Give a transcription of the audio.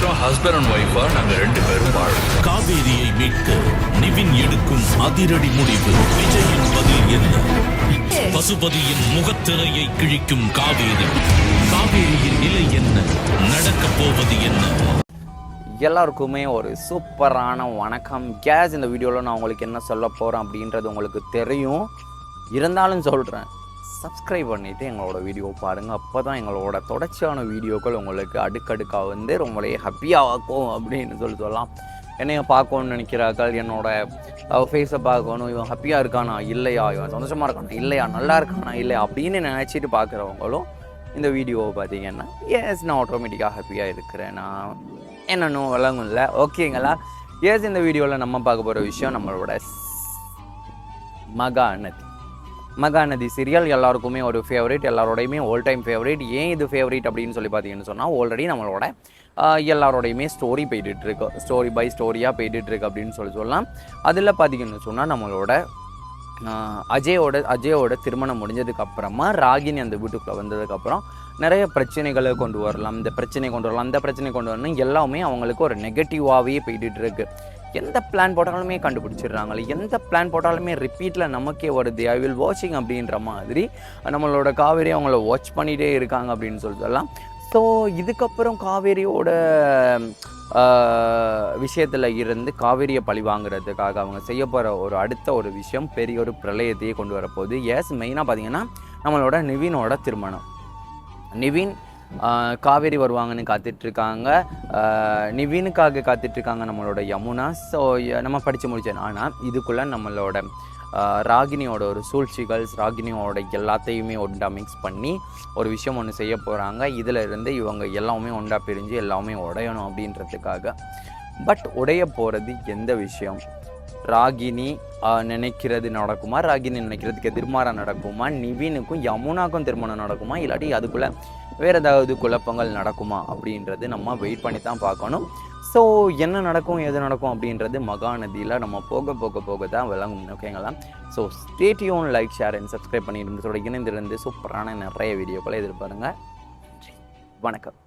வருஷம் husband and ஒய்ஃபா நாங்க ரெண்டு பேரும் வாழும் காவேரியை மீட்க நிவின் எடுக்கும் அதிரடி முடிவு. விஜயின் பதில் என்ன? பசுபதியின் முகத்திரையை கிழிக்கும் காவேரி. காவேரியின் நிலை என்ன? நடக்கப் போவது என்ன? எல்லாருக்குமே ஒரு சூப்பரான வணக்கம். கேஸ் இந்த வீடியோவில் நான் உங்களுக்கு என்ன சொல்ல போகிறேன் அப்படின்றது உங்களுக்கு தெரியும். இருந்தாலும் சொல்கிறேன் சப்ஸ்கிரைப் பண்ணிவிட்டு எங்களோட வீடியோ பாருங்கள் அப்போ தான் எங்களோட தொடர்ச்சியான வீடியோக்கள் உங்களுக்கு அடுக்கடுக்காக வந்து ரொம்பவே ஹாப்பியாக ஆக்கும் அப்படின்னு சொல்லி சொல்லலாம் என்னைய பார்க்கணும்னு நினைக்கிறார்கள். என்னோட ஃபேஸை பார்க்கணும். இவன் ஹாப்பியாக இருக்கானா? இல்லையா? இவன் சந்தோஷமாக இருக்கானா? இல்லையா? நல்லா இருக்கானா? இல்லையா? அப்படின்னு நினச்சிட்டு பார்க்குறவங்களும் இந்த வீடியோவை பார்த்தீங்கன்னா எஸ் நான் ஆட்டோமேட்டிக்காக ஹாப்பியாக இருக்கிறேன். நான் என்னன்னும் விளங்கும்ல. ஓகேங்களா? எஸ் இந்த வீடியோவில் நம்ம பார்க்க போகிற விஷயம் நம்மளோட மகாநதி மகாநதி சீரியல் எல்லாருக்குமே ஒரு ஃபேவரேட் எல்லாரோடையுமே ஓல் டைம் ஃபேவரட் ஏன் இது ஃபேவரட் அப்படின்னு சொல்லி பார்த்தீங்கன்னு சொன்னால் ஆல்ரெடி நம்மளோட எல்லாரோடையுமே ஸ்டோரி போயிட்டுருக்கு ஸ்டோரி பை ஸ்டோரியாக போயிட்டுருக்கு அப்படின்னு சொல்லி சொல்லலாம். அதில் பார்த்தீங்கன்னு சொன்னால் நம்மளோட அஜயோட அஜயோட திருமணம் முடிஞ்சதுக்கு அப்புறமா ராகினி அந்த வீட்டுக்குள்ளே வந்ததுக்கப்புறம் நிறைய பிரச்சனைகளை கொண்டு வரலாம். இந்த பிரச்சனை கொண்டு வரலாம் அந்த பிரச்சனை கொண்டு வரணும் எல்லாமே அவங்களுக்கு ஒரு நெகட்டிவாகவே போயிட்டு இருக்குது எந்த பிளான் போட்டாலுமே கண்டுபிடிச்சிடுறாங்களே எந்த பிளான் போட்டாலுமே ரிப்பீட்டில் நமக்கே வருது. ஐ வில் வாட்சிங் அப்படின்ற மாதிரி நம்மளோட காவேரி அவங்கள வாட்ச் பண்ணிகிட்டே இருக்காங்க அப்படின்னு சொல்லி சொல்லலாம் ஸோ இதுக்கப்புறம் காவேரியோட விஷயத்தில் இருந்து காவேரியை பழி வாங்குறதுக்காக அவங்க செய்ய போகிற ஒரு அடுத்த ஒரு விஷயம் பெரிய ஒரு பிரளயத்தையே கொண்டு வரப்போகுது. எஸ் மெயினாக பார்த்தீங்கன்னா நம்மளோட நிவினோட திருமணம். நிவின் காவேரி வருவாங்கன்னு காத்துட்ருக்காங்க. நிவினுக்காக காத்துட்ருக்காங்க நம்மளோட யமுனா. ஸோ நம்ம படித்து முடிச்சேன் ஆனால் இதுக்குள்ளே நம்மளோட ராகினியோட ஒரு சூழ்ச்சிகள் ராகினியோட எல்லாத்தையுமே ஒன்றா மிக்ஸ் பண்ணி ஒரு விஷயம் ஒன்று செய்ய போகிறாங்க இதில் இருந்து இவங்க எல்லாமே ஒன்றா பிரிஞ்சு எல்லாமே உடையணும் அப்படின்றதுக்காக. பட் உடைய போகிறது எந்த விஷயம்? ராகினி நினைக்கிறது நடக்குமா? ராகினி நினைக்கிறதுக்கு எதிர்மாறாக நடக்குமா? நிவினுக்கும் யமுனாக்கும் திருமணம் நடக்குமா? இல்லாட்டி அதுக்குள்ளே வேறு ஏதாவது குழப்பங்கள் நடக்குமா அப்படின்றது நம்ம வெயிட் பண்ணி தான் பார்க்கணும். ஸோ என்ன நடக்கும் எது நடக்கும் அப்படின்றது மகாநதியில் நம்ம போக போக போக தான் விளங்கும் ஓகேங்களா so stay tuned like share and subscribe பண்ணிட்டு இணைந்திருந்து சூப்பரான நிறைய வீடியோக்களை எதிர்பாருங்க. வணக்கம்.